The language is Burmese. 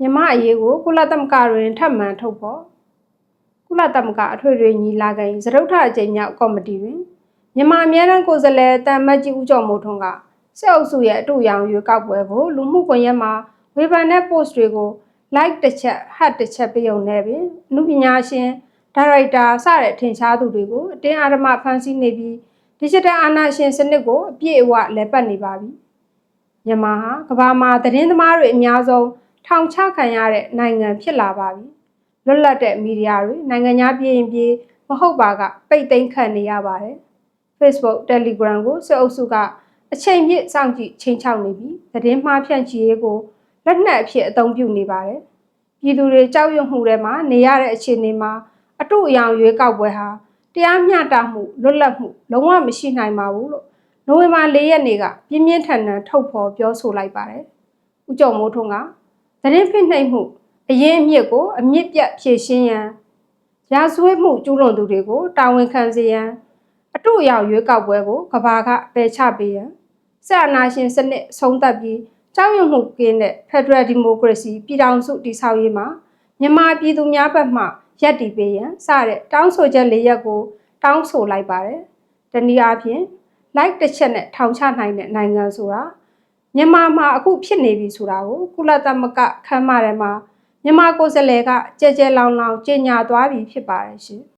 မြမအရေးကိုကုလသမဂ္ဂတွင်ထပ်မံထုတ်ဖော်ကုလသမဂ္ဂအထွေထွေညီလာခံသရုတ်ထအကြိမ်မြောက်ကော်မတီတွင်မြန်မာအမြဲတမ်းကိုယ်စားလှယ်တမ်မတ်ကြီးဦးကျော်မိုးထွန်းကစစ်အုပ်စုရဲ့အတူရောင်ရွေးကောက်ပွဲကိုလူမှုကွန်ရက်မှာဝေဖန်တဲ့ post တွေကို like တစ်ချက် heart တစ်ချက်ပြုံနေပြီအမှုပညာရှင်ဒါရိုက်တာစတဲ့ထင်ရှားသူတွေကိုအတင်းအဓမ္မဖမ်းဆီးနေပြီး digital အာဏာရှင်စနစ်ကိုအပြည့်အဝလဲပတ်နေပါပြီ။မြန်မာဟာကမ္ဘာမှာသတင်းသမားတွေအများဆုံး ထောင်ချခံရတဲ့နိုင်ငံဖြစ်လာပါပြီ။လွတ်လပ်တဲ့မီဒီယာတွေနိုင်ငံသားပြည်ရင်ပြည်မဟုတ်ပါကပိတ်သိမ်းခံနေရပါတယ်။ Facebook Telegram ကိုစစ်အုပ်စုကအချိန်ပြည့်စောင့်ကြည့်ချိန်ချောက်နေပြီးသတင်းမှားဖြန့်ချီရေးကိုလက်နက်အဖြစ်အသုံးပြုနေပါတယ်။ပြည်သူတွေကြောက်ရွံ့မှုတွေမှာနေရတဲ့အခြေအနေမှာအတူအယောင်ရွေးကောက်ပွဲဟာတရားမျှတမှုလွတ်လပ်မှုလုံးဝမရှိနိုင်ပါဘူးလို့နိုဝင်ဘာ၄ရက်နေ့ကပြင်းပြင်းထန်ထန်ထုတ်ဖော်ပြောဆိုလိုက်ပါတယ်။ဦးကျော်မိုးထွန်းက သတင်းဖိနှိပ်မှုအရင်အမြစ်ကိုအမြင့်ပြတ်ဖြည့်ရှင်းရန်ရာဇဝတ်မှုကျူးလွန်သူတွေကိုတာဝန်ခံစေရန်အတူအယောင်ရွေးကောက်ပွဲကိုကဘာကပယ်ချပေးရန်ဆက်အာဏာရှင်စနစ်ဆုံးသက်ပြီးကြောက်ရွံ့မှုကင်းတဲ့ Federal Democracy ပြည်ထောင်စုတည်ဆောက်ရေးမှာမြန်မာပြည်သူများဘက်မှရပ်တည်ပေးရန်စတဲ့တောင်းဆိုချက်လေးရပ်ကို တောင်းဆိုလိုက်ပါတယ်။တနည်းအားဖြင့် like တစ်ချက်နဲ့ထောင်ချနိုင်တဲ့နိုင်ငံဆိုတာ မြန်မာမှာအခုဖြစ်နေပြီဆိုတာကိုကုလသမဂ္ဂခမ်းမထဲမှာမြန်မာကိုယ်စားလှယ်ကကြဲကြဲလောင်လောင်ကြေညာသွားပြီဖြစ်ပါတယ်ရှင်။